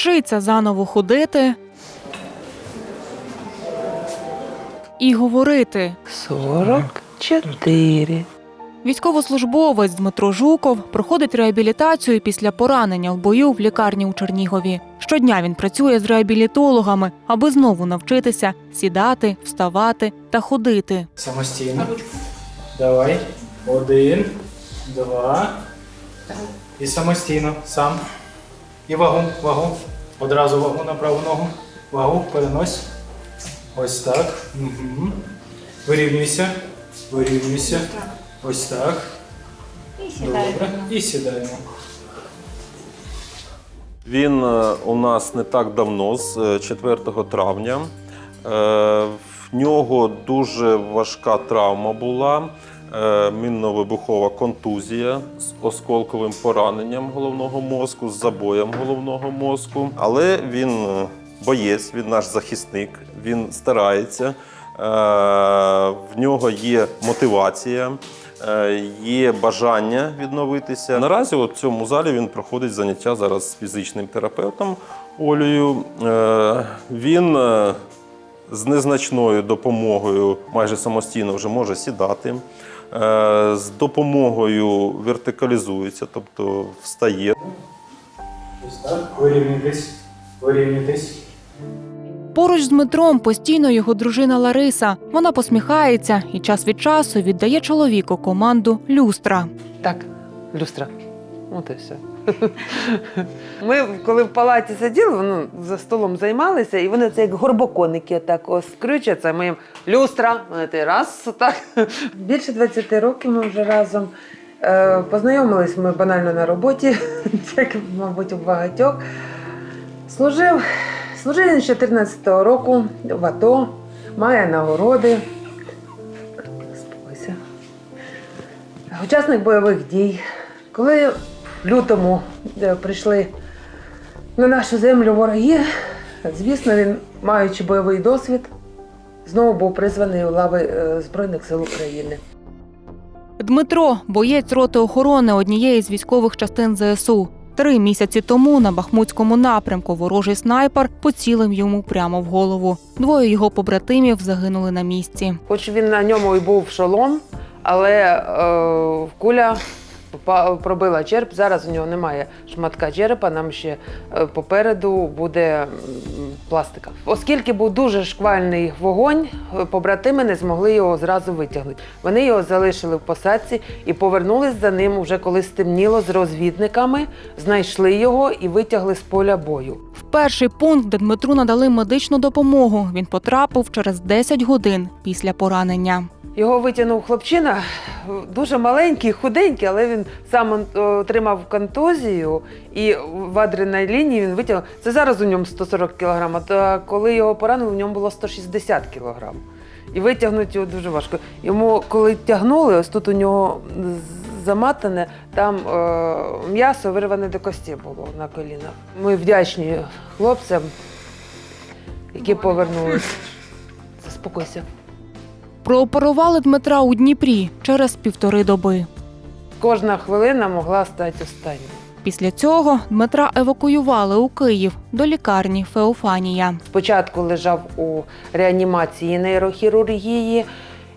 вчиться заново ходити і говорити. 44. Військовослужбовець Дмитро Жуков проходить реабілітацію після поранення в бою в лікарні у Чернігові. Щодня він працює з реабілітологами, аби знову навчитися сідати, вставати та ходити. Самостійно. Давай. Один, два. І самостійно. Сам. І вагу, вагу. Одразу вагу на праву ногу. Вагу перенось. Ось так. Угу. Вирівнюйся. Вирівнюйся. Ось так. Добре. І сідаємо. Він е, у нас не так давно, з е, 4 травня. Е, В нього дуже важка травма була. Е, Мінно-вибухова контузія з осколковим пораненням головного мозку, з забоєм головного мозку. Але він е, боєць, він наш захисник, він старається. Е, В нього є мотивація. Є бажання відновитися. Наразі в цьому залі він проходить заняття зараз з фізичним терапевтом Олею. Він з незначною допомогою майже самостійно вже може сідати. Е, З допомогою вертикалізується, тобто встає. Вирівнюйтесь. Вирівнюйтесь. Поруч з Дмитром постійно його дружина Лариса. Вона посміхається і час від часу віддає чоловіку команду люстра. Так, люстра. От і все. Ми, коли в палаті сиділи, ну, за столом займалися, і вони це як горбоконики так ось кричаться. Ми їм люстра, вони ти раз так. Більше 20 років ми вже разом. Е, Познайомились ми банально на роботі, як, мабуть, у багатьох. Служив, служив він з 14-го року в АТО, має нагороди. Спокойся. Учасник бойових дій. Коли лютому прийшли на нашу землю вороги, звісно, він, маючи бойовий досвід, знову був призваний у лави е, Збройних сил України. Дмитро боєць роти охорони однієї з військових частин ЗСУ. Три місяці тому на Бахмутському напрямку ворожий снайпер поцілив йому прямо в голову. Двоє його побратимів загинули на місці. Хоч він на ньому і був шолом, але е, куля пробила череп. Зараз у нього немає шматка черепа, нам ще е, попереду буде пластика. Оскільки був дуже шквальний вогонь, е, побратими не змогли його зразу витягнути. Вони його залишили в посадці і повернулись за ним, вже коли стемніло з розвідниками, знайшли його і витягли з поля бою. В перший пункт, де Дмитру надали медичну допомогу, він потрапив через 10 годин після поранення. Його витягнув хлопчина, дуже маленький, худенький, але він сам отримав контузію і в адреналіні він витягнув. Це зараз у ньому 140 кг, а коли його поранили, в ньому було 160 кг. І витягнути його дуже важко. Йому, коли тягнули, ось тут у нього заматане, там е, м'ясо вирване до кості було на колінах. Ми вдячні хлопцям, які повернулися. Заспокойся. Прооперували Дмитра у Дніпрі через півтори доби. Кожна хвилина могла стати останньою. Після цього Дмитра евакуювали у Київ до лікарні Феофанія. Спочатку лежав у реанімації нейрохірургії,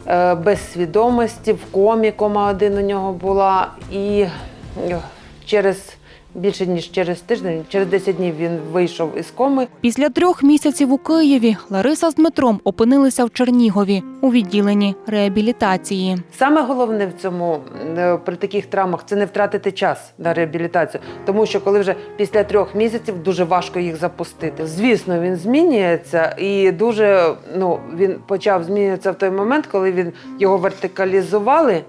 е, без свідомості, в комі кома один у нього була. І е, через більше ніж через тиждень, через 10 днів він вийшов із коми. Після трьох місяців у Києві Лариса з Дмитром опинилися в Чернігові у відділенні реабілітації. Саме головне в цьому е, при таких травмах це не втратити час на реабілітацію, тому що коли вже після трьох місяців дуже важко їх запустити. Звісно, він змінюється і дуже ну він почав змінюватися в той момент, коли він його вертикалізували.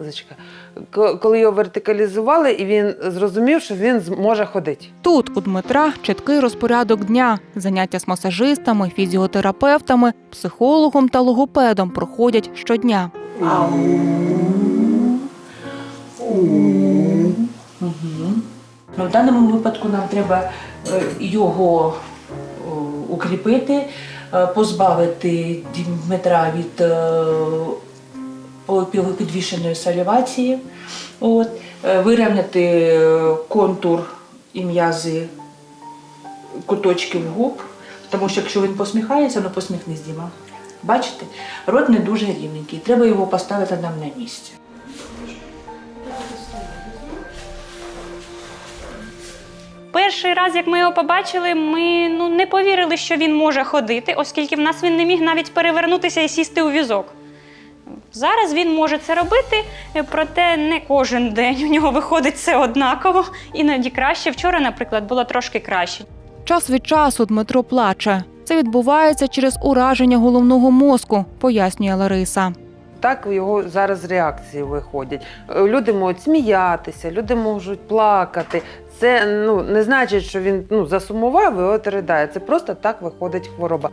Зачекай. Коли його вертикалізували, і він зрозумів, що він зможе ходити. Тут у Дмитра чіткий розпорядок дня. Заняття з масажистами, фізіотерапевтами, психологом та логопедом проходять щодня. Ну, в даному випадку нам треба е, його укріпити, е, позбавити Дмитра від е, підвішеної салівації, от, е, вирівняти е, контур і м'язи куточків губ, тому що якщо він посміхається, ну посміхнись, Діма. Бачите, рот не дуже рівненький, треба його поставити нам на місце. Перший раз, як ми його побачили, ми ну, не повірили, що він може ходити, оскільки в нас він не міг навіть перевернутися і сісти у візок. Зараз він може це робити, е, проте не кожен день у нього виходить все однаково. Іноді краще. Вчора, наприклад, було трошки краще. Час від часу Дмитро плаче. Це відбувається через ураження головного мозку, пояснює Лариса. Так його зараз реакції виходять. Е, Люди можуть сміятися, люди можуть плакати. Це ну, не значить, що він ну, засумував і от ридає. Це просто так виходить хвороба.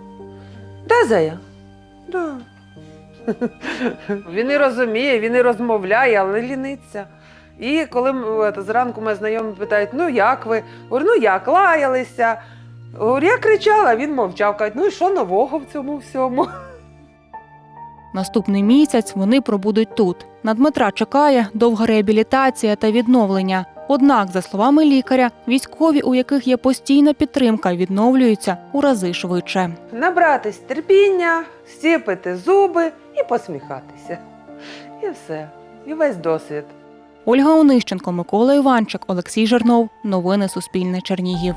Да, Зая? Да. Він і розуміє, він і розмовляє, але ліниться. І коли ето, зранку мої знайомі питають, ну як ви? Говорю, ну як, лаялися. Говорю, я кричала, він мовчав. Кажуть, ну і що нового в цьому всьому? Наступний місяць вони пробудуть тут. На Дмитра чекає довга реабілітація та відновлення. Однак, за словами лікаря, військові, у яких є постійна підтримка, відновлюються у рази швидше. Набратись терпіння, стіпити зуби і посміхатися. І все. І весь досвід. Ольга Онищенко, Микола Іванчик, Олексій Жернов. Новини Суспільне Чернігів.